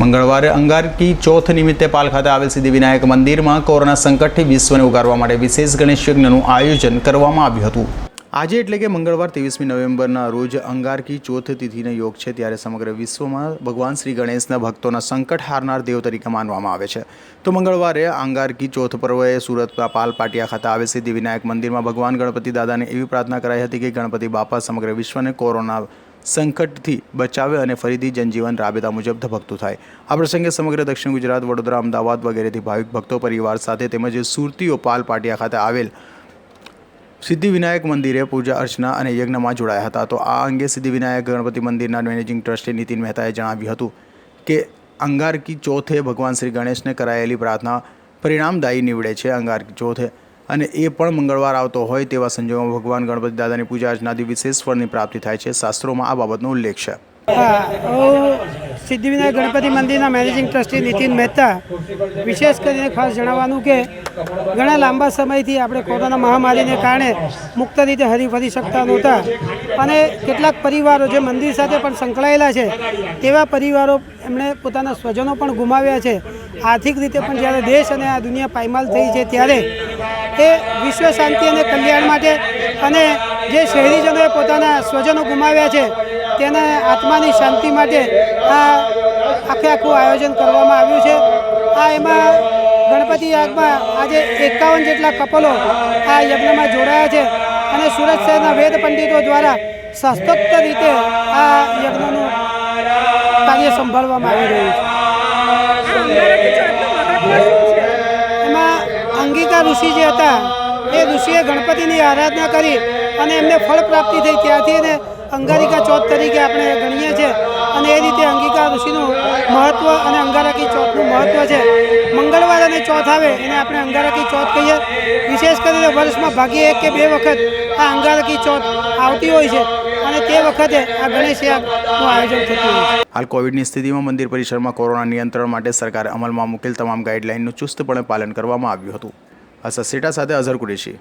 મંગળવારે અંગારકી ચોથ નિમિત્તે પાલ ખાતે આવેલ સિદ્ધિવિનાયક મંદિરમાં કોરોના સંકટથી વિશ્વને ઉગારવા માટે વિશેષ ગણેશ યજ્ઞનું આયોજન કરવામાં આવ્યું હતું. આજે એટલે કે મંગળવાર ત્રેવીસમી નવેમ્બરના રોજ અંગારકી ચોથ તિથિનો યોગ છે, ત્યારે સમગ્ર વિશ્વમાં ભગવાન શ્રી ગણેશના ભક્તોના સંકટ હારનાર દેવ તરીકે માનવામાં આવે છે. તો મંગળવારે અંગારકી ચોથ પર્વએ સુરતના પાલ પાટિયા ખાતે આવેલ સિદ્ધિવિનાયક મંદિરમાં ભગવાન ગણપતિ દાદાને એવી પ્રાર્થના કરાઈ હતી કે ગણપતિ બાપા સમગ્ર વિશ્વને કોરોના સંકટથી બચાવે અને ફરીથી જનજીવન રાબેતા મુજબ ધબકતું થાય. આ પ્રસંગે સમગ્ર દક્ષિણ ગુજરાત, વડોદરા, અમદાવાદ વગેરેથી ભાવિક ભક્તો, પરિવાર સાથે તેમજ સુરતીઓ પાલ પાટિયા ખાતે આવેલ સિદ્ધિવિનાયક મંદિરે પૂજા, અર્ચના અને યજ્ઞમાં જોડાયા હતા. તો આ અંગે સિદ્ધિવિનાયક ગણપતિ મંદિરના મેનેજિંગ ટ્રસ્ટી નીતિન મહેતાએ જણાવ્યું હતું કે, અંગારકી ચોથે ભગવાન શ્રી ગણેશને કરાયેલી પ્રાર્થના પરિણામદાયી નીવડે છે. અંગારકી ચોથે અને એ પણ મંગળવાર આવતો હોય તેવા સંજોગોમાં ભગવાન ગણપતિ દાદાની પૂજા અર્ચનાથી વિશેષ ફળની પ્રાપ્તિ થાય છે. શાસ્ત્રોમાં આ બાબતનો ઉલ્લેખ છે. સિદ્ધિવિનાયક ગણપતિ મંદિરના મેનેજિંગ ટ્રસ્ટી નીતિન મહેતા, વિશેષ કરીને ખાસ જણાવવાનું કે ઘણા લાંબા સમયથી આપણે કોરોના મહામારીને કારણે મુક્ત રીતે હરીફરી શકતા નહોતા અને કેટલાક પરિવારો જે મંદિર સાથે પણ સંકળાયેલા છે તેવા પરિવારો એમણે પોતાના સ્વજનો પણ ગુમાવ્યા છે. આર્થિક રીતે પણ જ્યારે દેશ અને આ દુનિયા પાયમાલ થઈ છે ત્યારે એ વિશ્વ શાંતિ અને કલ્યાણ માટે અને જે શહેરીજનોએ પોતાના સ્વજનો ગુમાવ્યા છે, તેના આત્માની શાંતિ માટે આ આખે આખું આયોજન કરવામાં આવ્યું છે. આ એમાં ગણપતિ યાગમાં આજે એકાવન જેટલા કપલો આ યજ્ઞમાં જોડાયા છે અને સુરત શહેરના વેદ પંડિતો દ્વારા શાસ્ત્રોક્ત રીતે આ યજ્ઞનું કાર્ય સંભાળવામાં આવી રહ્યું છે. અંગિકા ઋષિ જે હતા, એ ઋષિએ ગણપતિની આરાધના કરી અને એમને ફળ પ્રાપ્તિ થઈ. ત્યાંથી એને અંગારિકા ચોથ તરીકે આપણે ગણીએ છીએ અને એ રીતે અંગિકા ઋષિનું મહત્ત્વ અને અંગારકી ચોથનું મહત્ત્વ છે. મંગળવાર અને ચોથ આવે એને આપણે અંગારકી ચોથ કહીએ. વિશેષ કરીને વર્ષમાં ભાગ્યે એક કે બે વખત આ અંગારકી ચોથ આવતી હોય છે અને તે વખતે આ ગણેશ યાગનું આયોજન થતું હોય હાલ કોવિડની સ્થિતિમાં મંદિર પરિસરમાં કોરોના નિયંત્રણ માટે સરકારે અમલમાં મૂકેલ તમામ ગાઈડલાઇનનું ચુસ્તપણે પાલન કરવામાં આવ્યું હતું. આ સસેટા સાથે અઝર કુરેશી.